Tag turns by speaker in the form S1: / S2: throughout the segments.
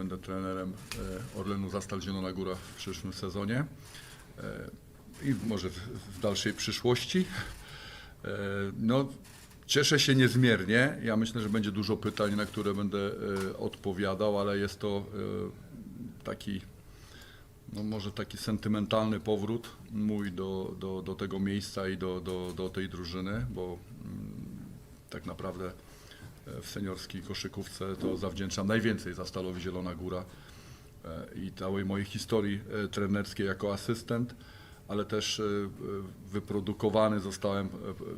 S1: będę trenerem e, Orlenu Zastal Zielona Góra w przyszłym sezonie e, i może w, dalszej przyszłości. E, No, cieszę się niezmiernie. Ja myślę, że będzie dużo pytań, na które będę odpowiadał, ale jest to taki, no może taki sentymentalny powrót mój do, do, do tego miejsca i do, do, do tej drużyny, bo mm, tak naprawdę w seniorskiej koszykówce to zawdzięczam najwięcej za Stalowi Zielona Góra e, i całej mojej historii e, trenerskiej jako asystent, ale też e, wyprodukowany zostałem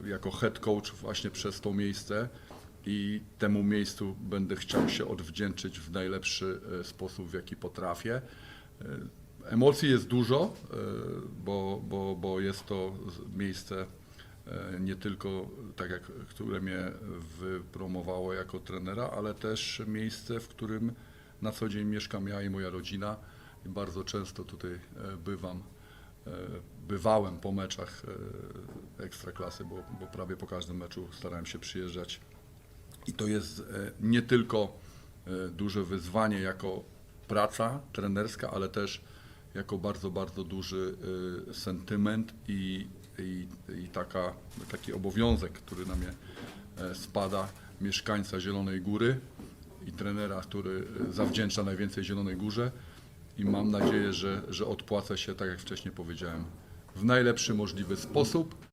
S1: jako head coach właśnie przez to miejsce i temu miejscu będę chciał się odwdzięczyć w najlepszy sposób, w jaki potrafię. Emocji jest dużo, bo, bo, bo jest to miejsce nie tylko tak jak, które mnie wypromowało jako trenera, ale też miejsce, w którym na co dzień mieszkam ja i moja rodzina i bardzo często tutaj e, bywam. e, Bywałem po meczach e, ekstraklasy, bo, bo prawie po każdym meczu starałem się przyjeżdżać. I to jest e, nie tylko e, duże wyzwanie jako praca trenerska, ale też jako bardzo, bardzo duży e, sentyment i, i, i taka, taki obowiązek, który na mnie e, spada mieszkańca Zielonej Góry i trenera, który e, zawdzięcza najwięcej Zielonej Górze i mam nadzieję, że, że odpłacę się, tak jak wcześniej powiedziałem, w najlepszy możliwy sposób.